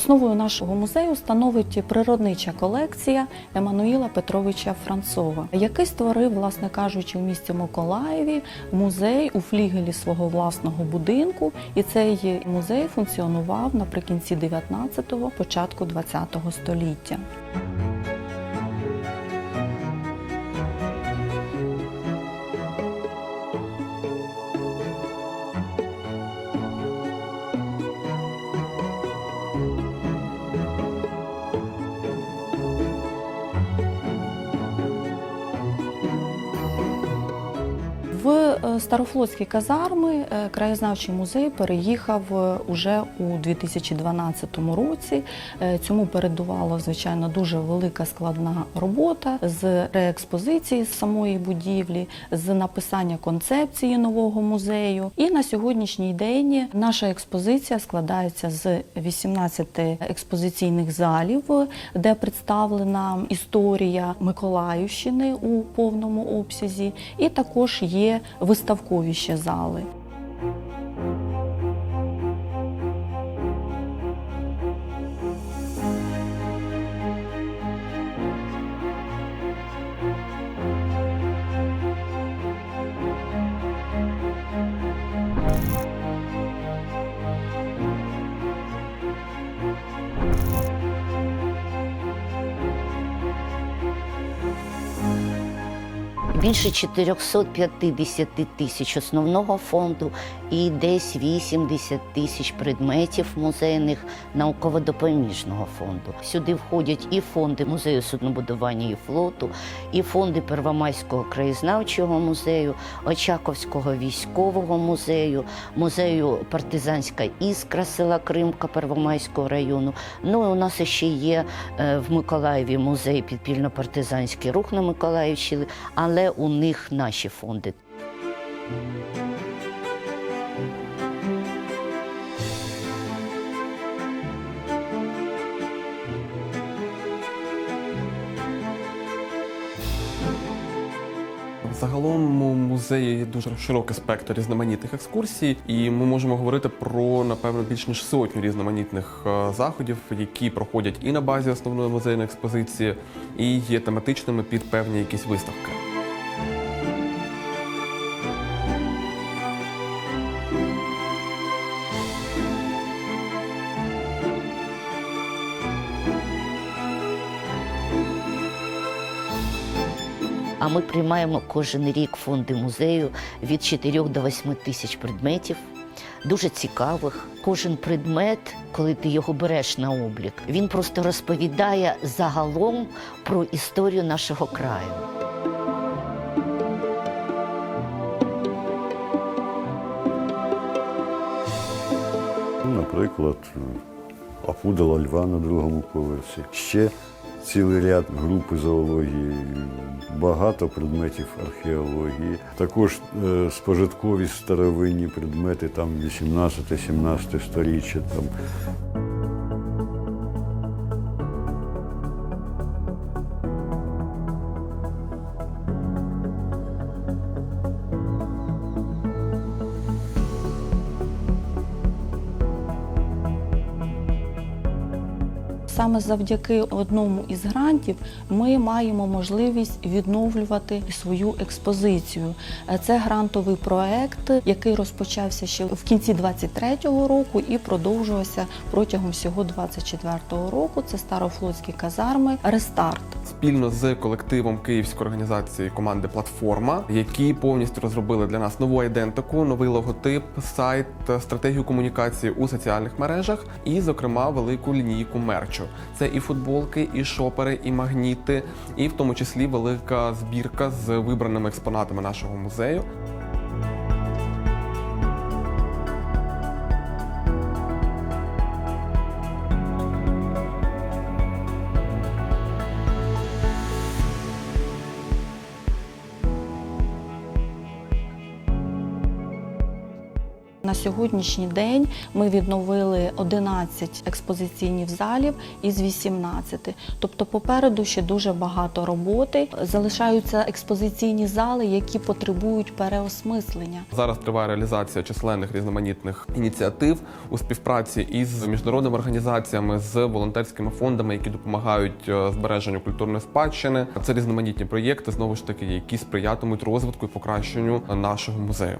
Основою нашого музею становить природнича колекція Еммануїла Петровича Францова, який створив, власне кажучи, у місті Миколаєві музей у флігелі свого власного будинку. І цей музей функціонував наприкінці 19-го, початку 20-го століття. В е, Старофлотські казарми е, краєзнавчий музей переїхав е, уже у 2012 році. Цьому передувала, звичайно, дуже велика складна робота з реекспозиції з самої будівлі, з написання концепції нового музею. І на сьогоднішній день наша експозиція складається з 18 експозиційних залів, де представлена історія Миколаївщини у повному обсязі, і також є виставкові ще зали. Більше 450 тисяч основного фонду і десь 80 тисяч предметів музейних науково-допоміжного фонду. Сюди входять і фонди музею суднобудування і флоту, і фонди Первомайського краєзнавчого музею, Очаковського військового музею, музею Партизанська іскра села Кримка Первомайського району. Ну і у нас ще є е, в Миколаєві музей підпільно-партизанський рух на Миколаївщині, але у них наші фонди. Загалом у музеї є дуже широкий спектр різноманітних екскурсій, і ми можемо говорити про напевно більш ніж сотню різноманітних е, заходів, які проходять і на базі основної музейної експозиції, і є тематичними під певні якісь виставки. А ми приймаємо кожен рік фонди музею від 4 до 8 тисяч предметів. Дуже цікавих. Кожен предмет, коли ти його береш на облік, він просто розповідає загалом про історію нашого краю. Наприклад, опудала льва на другому поверсі. Ще цілий ряд групи зоології, багато предметів археології. Також е, спожиткові старовинні предмети, там 18-17 сторіччя. Там. Саме завдяки одному із грантів ми маємо можливість відновлювати свою експозицію. Е, Це грантовий проект, який розпочався ще в кінці 23-го року і продовжувався протягом всього 24-го року. Це старофлотські казарми Рестарт. Спільно з колективом Київської організації команди Платформа, які повністю розробили для нас нову ідентику, новий логотип, сайт, стратегію комунікації у соціальних мережах, і, зокрема, велику лінійку мерчу. Це і футболки, і шопери, і магніти, і в тому числі велика збірка з вибраними експонатами нашого музею. На сьогоднішній день ми відновили 11 експозиційних залів із 18. Тобто попереду ще дуже багато роботи. Залишаються експозиційні зали, які потребують переосмислення. Зараз триває реалізація численних різноманітних ініціатив у співпраці із міжнародними організаціями, з волонтерськими фондами, які допомагають е, збереженню культурної спадщини. Це різноманітні проєкти, знову ж таки, які сприятимуть розвитку і покращенню нашого музею.